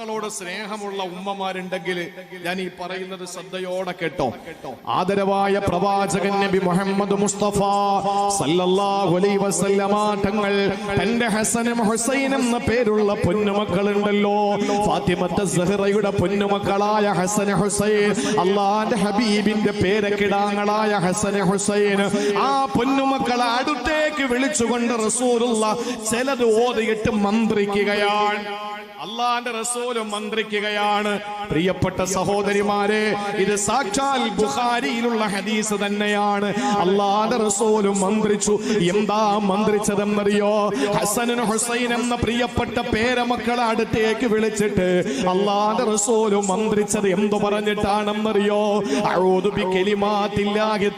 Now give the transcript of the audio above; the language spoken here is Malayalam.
മക്കളോട് സ്നേഹമുള്ള ഉമ്മമാരുണ്ടെങ്കിൽ ഞാൻ ഈ പറയുന്നത് ശ്രദ്ധയോടെ കേട്ടോ. ആദരവായ പ്രവാചകൻ നബി മുഹമ്മദ് മുസ്തഫ തങ്ങൾ തന്റെ ഹസനും എന്ന പേരുള്ള പൊന്നുമക്കളുണ്ടല്ലോ. ഫാത്തിമത്ത പൊന്നുമക്കളായ ഹസൻ ഹുസൈൻ അള്ളാന്റെ ഹബീബിന്റെ പേരക്കിടാങ്ങളായ ഹസൻ ഹുസൈൻ ആ പൊന്നുമക്കളെ അടുത്തേക്ക് വിളിച്ചുകൊണ്ട് റസൂലുള്ള ചിലത് ഓതിയിട്ട് മന്ത്രിക്കുകയാണ്. അള്ളാന്റെ റസൂലും മന്ത്രിക്കുകയാണ്. പ്രിയപ്പെട്ട സഹോദരിമാരെ ഇത് സാക്ഷാൽ ബുഹാരിയിലുള്ള ഹദീസ് തന്നെയാണ്. അല്ലാതെ റസൂലും മന്ത്രിച്ചു. എന്താ മന്ത്രിച്ചതെന്നറിയോ? ഹസനും ഹുസൈൻ എന്ന പ്രിയപ്പെട്ട പേരമക്കളെ അടുത്തേക്ക് വിളിച്ചിട്ട് അല്ലാതെ റസൂലും മന്ത്രിച്ചത് എന്തു പറഞ്ഞിട്ടാണെന്നറിയോ? അഊദു ബികലിമാത്തില്ലാഹി